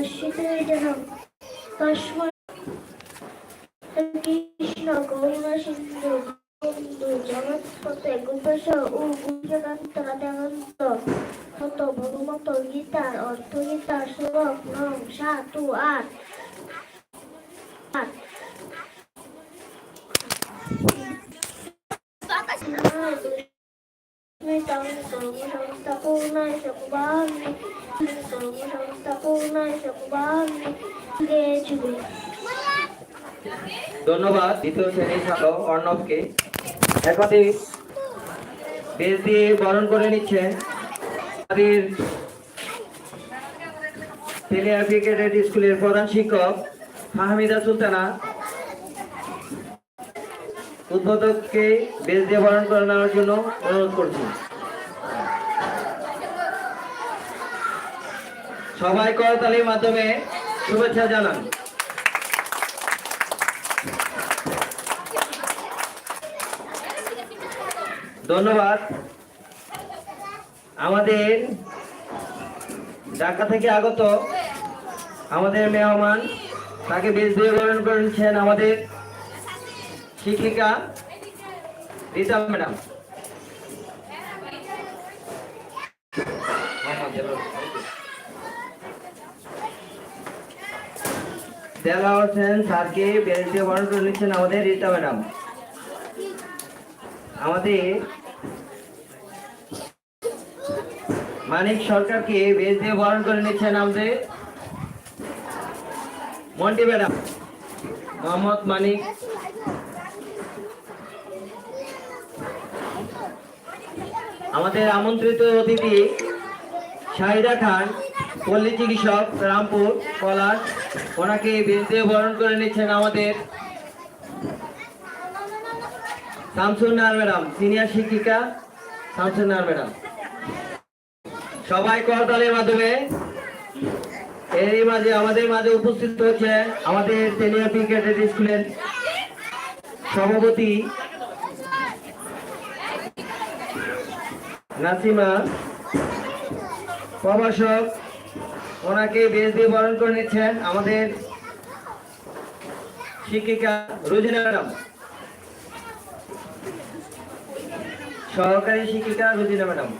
हर्षितविदहं कष्मकृष्ण गौरसिन्धु বন্ধু জগৎপথে ভগবত গীতার অর্থ গীতার শ্লোক নং সাত ও আট ধন্যবাদ, দ্বিতীয় শ্রেণির ছাত্র অর্ণবকে। একাধিক বেশ দিয়ে বরণ করে নিচ্ছেন। আমাদের সিনিয়র ক্রিকেটের স্কুলের প্রধান শিক্ষক ফাহমিদা সুলতানা। উদ্বোধককে বেশ দিয়ে বরণ করে নেওয়ার জন্য অনুরোধ করছি। সবাই করতালির মাধ্যমে শুভেচ্ছা জানান। ধন্যবাদ। আমাদের ঢাকা থেকে আগত আমাদের মেহমান, তাকে বেশ দিয়ে করেছেন আমাদের শিক্ষিকা রীতা ম্যাডাম। দেলা স্যারকে নিচ্ছেন আমাদের রীতা ম্যাডাম। আমাদের মানিক সরকারকে বেশ দিয়ে বরণ করে নিচ্ছেন আমাদের মন্টি ম্যাডাম। মোহাম্মদ মানিক। আমাদের আমন্ত্রিত অতিথি শাহিদা খান। পল্লী চিকিৎসক রামপুর পলাশ, ওনাকে বেশ বরণ করে নিচ্ছেন আমাদের শামসুন নাহার ম্যাডাম, সিনিয়র শিক্ষিকা শামসুন নাহার ম্যাডাম। সবাই করতালের মাধ্যমে এরই মাঝে, আমাদের মাঝে উপস্থিত হচ্ছে আমাদের সিনিয়র ক্রিকেটের স্কুলের সভাপতি নাসিমা, প্রভাষক ওনাকে বেশ দিয়ে বরণ করে নিচ্ছেন আমাদের শিক্ষিকা রুজিনা ম্যাডাম। সহকারী শিক্ষিকা রুজিনা ম্যাডাম।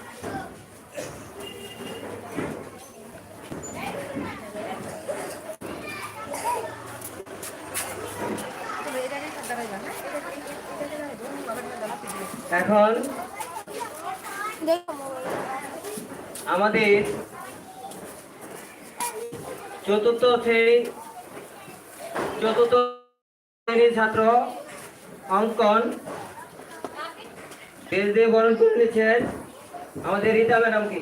এখন আমাদের চতুর্থ শ্রেণি চতুর্থ শ্রেণির ছাত্র অঙ্কন। বেশ দিয়ে বরণ করে নিচ্ছেন। আমাদের রীতা ম্যাডামকে